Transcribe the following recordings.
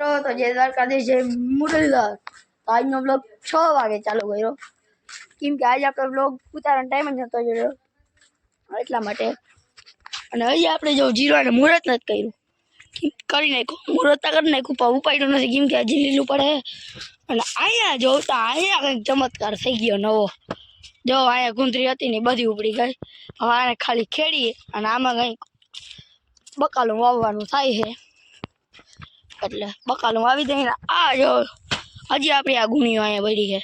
તો જય દ્વારકાધીશ જય મુરલીધર તો આજનો બ્લોગ છ વાગે ચાલુ કર્યો. કેમ કે આજે આપણે બ્લોગ ઉતારવાનો ટાઈમ જ નહોતો જોયો. એટલા માટે. અને હજી આપણે જો જીરવાને મુહૂર્ત નથી કર્યું. કરી નાખ્યું. મુહૂર્ત કરી નાખ્યું, પણ ઉપાડ્યું નથી. કેમ કે હજી લીલું પડે. અને અહીંયા જોઉં અહીંયા કંઈક ચમત્કાર થઈ ગયો નવો. જો અહીંયા ગુંદરી હતી ને બધી ઉપડી ગઈ. હવે આને ખાલી ખેડીએ અને આમાં કંઈક બકાલું વાવવાનું થાય છે. એટલે બકાલું વાવી દઈને આ જો, હજી આપણી આ ગુણીઓ અહીંયા બળી છે.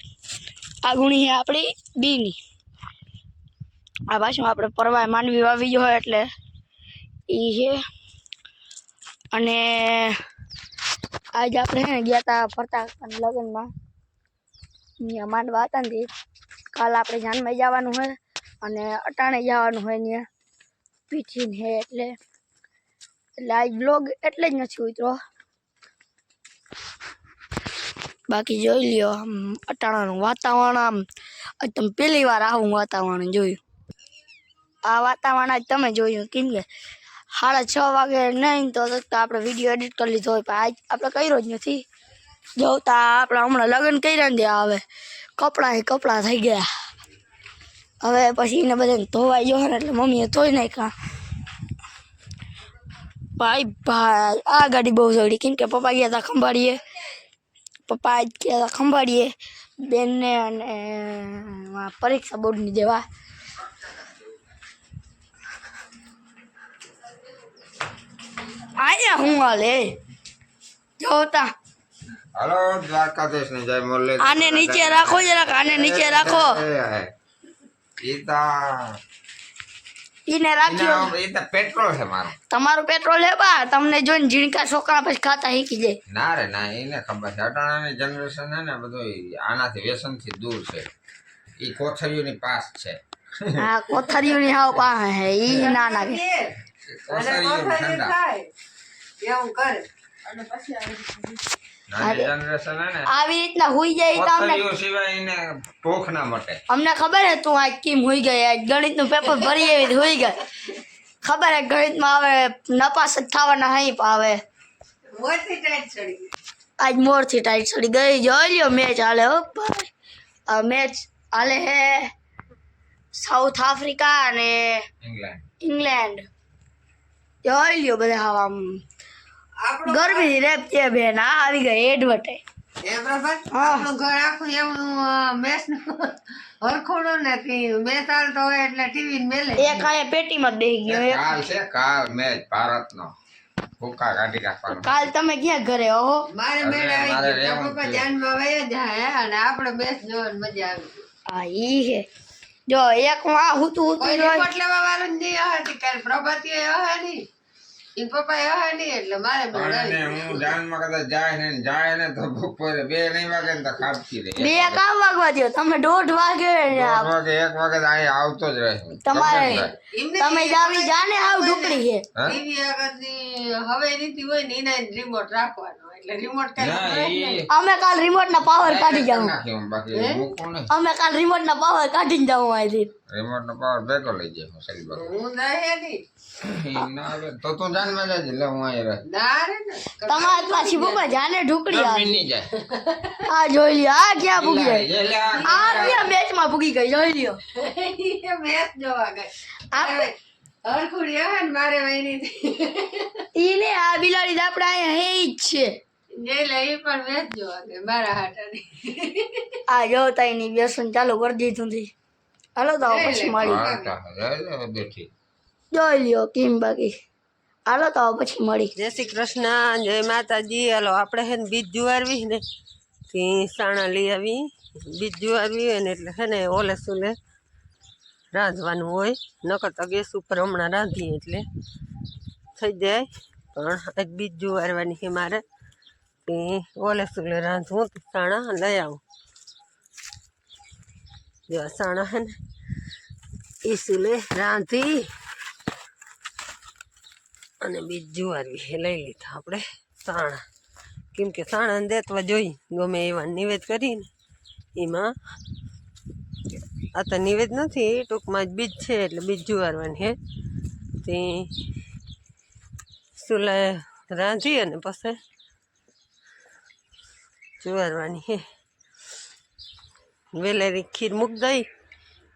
આ ગુણી છે આપણી બીની. આ પાછું આપણે પરવાય માંડવી વાવી જો એટલે એ છે. અને આજે આપણે છે ગયા હતા ફરતા લગ્નમાં. અહીંયા માંડવા હતા ને કાલ આપણે જાનમાં જવાનું હોય અને અટાણે જવાનું હોય ત્યાં પીઠીને હે એટલે એટલે આજ બ્લોગ એટલે જ નથી ઉતરો બાકી જોઈ લ્યો આમ અટાણાનું વાતાવરણ આમ. આજ તમે પહેલી વાર આવું વાતાવરણ જોયું. આ વાતાવરણ આજ તમે જોયું. કેમ કે સાડા છ વાગે નહીં તો તો આપણે વીડિયો એડિટ કરી લીધો હોય, પણ આજ આપણે કર્યો જ નથી. જોતા આપણે હમણાં લગ્ન કર્યા ને ત્યાં હવે કપડાં એ કપડાં થઈ ગયા. હવે પછી એને બધાને ધોવાઈ ગયો ને એટલે મમ્મીએ ધોઈ નાખ્યા. ભાઈ ભાઈ, આ ગાડી બહુ જડી. કેમ કે પપ્પા ગયા હતા ખંભાળીએ. પપ્પા આજ ગયા ખંભાળીએ. બેનને અને પરીક્ષા બોર્ડની દેવા. આયા હું હાલે જોતા હાલો દ્વારકાધીશ ને જય મુરલી. આને નીચે રાખો જરાક આને નીચે રાખો. ઈતા ઈને રાખ્યો ઈતા પેટ્રોલ છે મારો. તમારું પેટ્રોલ હે બા તમને જોઈને ઝીણકા છોકરા પછી ખાતા શીખી જાય. ના રે ના એને ખબર છે. અટાણાની જનરેશન હે ને બધું આનાથી વ્યસનથી દૂર છે. એ કોથળીઓની પાસ છે. હા કોથળીઓની હાવ પાસે હે ઈ ના ના કોથળીઓ ઠંડા. એવું કરે. અને પછી આવી રીતના હુઈ જાય તો અમને સિવાય એને ભૂખ ના મટે. અમને ખબર હે તું આજ કેમ હુઈ ગઈ? આજ ગણિતનું પેપર ભરી એવી રીતે હુઈ ગઈ. ખબર હે ગણિતમાં આવે નપાસ જ થવાના હઈ આવે આજ મોરથી ટાઈટ ચડી ગઈ. જોઈ લ્યો મેચ હાલે હો ભાઈ. આ મેચ હાલે હે સાઉથ આફ્રિકા અને ઇંગ્લેન્ડ ઇંગ્લેન્ડ જોઈ લ્યો બધા હાવ આપણું રેપ છે બેન આ આવી ગઈ એડવર્ટાઈઝ એ બરાબર આપણું ઘર આખું એવું મેસ હરખોડું નથી મેસ હાલતો હોય એટલે ટીવી મેલે. એક અહીંયા પેટીમાં જ ગયો કાલ છે કાલ મેચ ભારતનો ભૂકા કાઢી રાખવાનો કાલ તમે ક્યાં ઘરે હો? મારે અરે, આવી મારે ગયું. પપ્પા જ ધ્યાનમાં વહી જાય અને આપણે બેસ જોવાની મજા આવી આ ઈ હે. જો એક હું આ હુતું હુતું લેવા વાળું નહીં કાલ પ્રભાતી નહીં ઈ પપ્પા હે નહીં એટલે મારે અને હું જાનમાં કદાચ જાય ને જાય ને તો બપોરે બે નહીં વાગે ને તો રહે. બે કામ વાગવા દ્યો? તમે દોઢ વાગે દોઢ વાગે એક વાગે તો અહીંયા આવતો જ રહે. તમારે તમે જાવી જાને આવ ઢુકડી છે ટીવી આગળની હવે નીતિ હોય ને એના રિમોટ રાખવાનો એટલે રિમોટ. અમે કાલ રિમોટ ના પાવર કાઢી જાઉં. બાકી અમે કાલ રિમોટ ના પાવર કાઢીને જાઉં અહીંથી. રિમોટ નો પાવર ભેગો લઈ જાય હોસલ બાજુ. હું રહે નહીં ના આવે તો તું જાનમાં જાજે લે હું અહીંયા રહે. ના રે તમારે પાછી પપ્પા જાને ઢુકડી આવે જાય. આ જોઈ લ્યો આ ક્યાં ભૂગી લે, આ ક્યાં મેચમાં ભૂગી ગઈ જોઈ લ્યો. એ મેચ જોવા ગઈ. આપણે હરખુડી હે મારે વહીની ઈ ને આ બિલાડી તો આપણે અહીંયા હે જ છે. જે લઈ પણ મેચ જોવા ગઈ મારા હાટાની. આ જો તાઈની વ્યસન ચાલુ કરી દીધું હતી હાલો તો હવે પછી મળી હા, તા, લે, લે, બેઠી. જોઈ લ્યો કેમ બાકી. હાલો તો હવે પછી મળી જય શ્રી કૃષ્ણ જય માતાજી. હાલો આપણે હે ને બીજ જુવારવી ને તે સાણા લઈ આવી. બીજ જુવારવી હોય ને એટલે છે ને ઓલે સુલે રાંધવાનું હોય. નકર તો ગેસ ઉપર હમણાં રાંધીએ એટલે થઈ જાય. પણ આજ બીજ જુવારવાની છે મારે. તે ઓલે સુલે રાંધવું સાણા લઈ આવું. જો સાણા હે ને, એ સુલે રાંધી. અને બીજ જુવાર બી લઈ લીધા આપણે સાણા. કેમ કે સાણા દેતવા જોઈ, ગમે એવા નિવેદ કરીને. એમાં આ તો નિવેદ નથી, ટૂંકમાં જ બીજ છે, એટલે બીજ જુવારવાની હે. તે સુલે રાંધી અને પછી જુવારવાની હે. વેલેરી ખીર મૂક દઈ.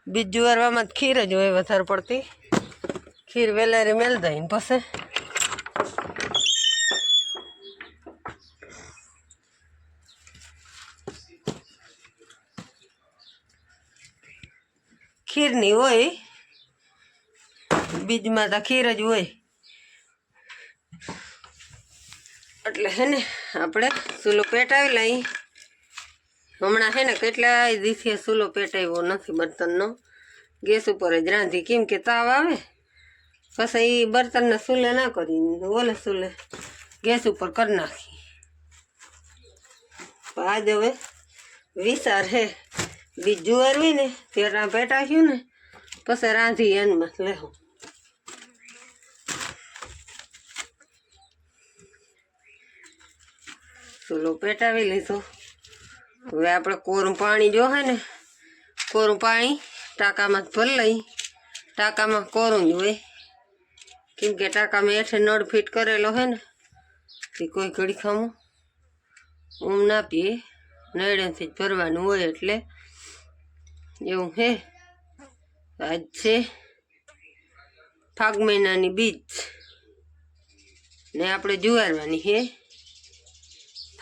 બીજ જુવારવામાં જ ખીર જ હોય વધારે પડતી. ખીર વેલેરી મેલ દઈ પછી. ખીરની હોય. બીજમાં તો ખીર જ હોય. એટલે હે ને, આપણે ચૂલો પેટાવી લઈ હમણાં હે ને કેટલા દિવસે ચૂલો પેટાવ્યો નથી બર્તનનો. ગેસ ઉપર જ રાંધી. કેમ કે તાવ આવે, પછી એ બર્તનને ચૂલે ના કરી ઓલે ચૂલે ગેસ ઉપર કરી નાખી આજ હવે વિચાર હે, બીજ જુવારવી ને ત્યાં પેટાવ્યું ને, પછી રાંધી એનમાં લેવું ચૂલો પેટાવી લીધો. હવે આપણે કોરું પાણી જો હે ને, કોરું પાણી ટાંકામાં ભરી લઈ. ટાંકામાં કોરું જ હોય કેમ કે ટાંકામાં હેઠે નળ ફિટ કરેલો હે ને તે કોઈ ઘડી ખામું. ઊમ ના પીએ. નળેથી જ ભરવાનું હોય એટલે. એવું હે. આજ છે ફાગ મહિનાની બીજ. ને આપણે જુવારવાની હે.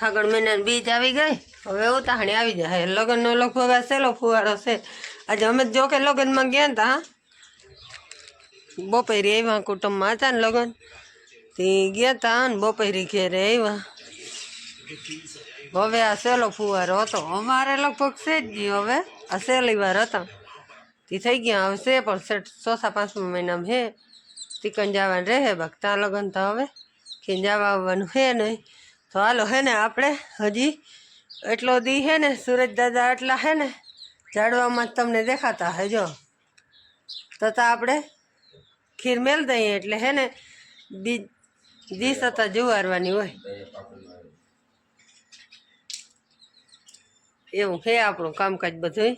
ફાગણ મહિનાની બીજ આવી ગઈ. હવે ઉતાહણી આવી જાય. લગ્નનો લગભગ આ સહેલો ફુવારો છે. આજે અમે જો કે લગ્નમાં ગયા હતા બપોરે આવ્યા કુટુંબમાં હતા ને લગ્ન. તે ગયા હતા ને બપોરે ઘેરે આવ્યા. હવે આ સહેલો ફુવારો હતો. અમારે લગભગ છે જ નહીં હવે. આ સહેલી વાર હતા. તે થઈ ગયા હવે છે પણ સેટ ચોથા પાંચમા મહિનામાં હે. ચિકન જવાનું રહે ભક્તા લગ્ન તો હવે. કે જવા આવવાનું હે નહીં. તો હાલો હે ને આપણે હજી એટલો દી હે ને સુરજ દાદા એટલા હે ને ઝાડવામાં તમને દેખાતા હે જો. તથા આપણે ખીર મેલ દઈએ એટલે હે ને દી દી સતા જુવારવાની હોય. એવું હે આપણું કામકાજ બધું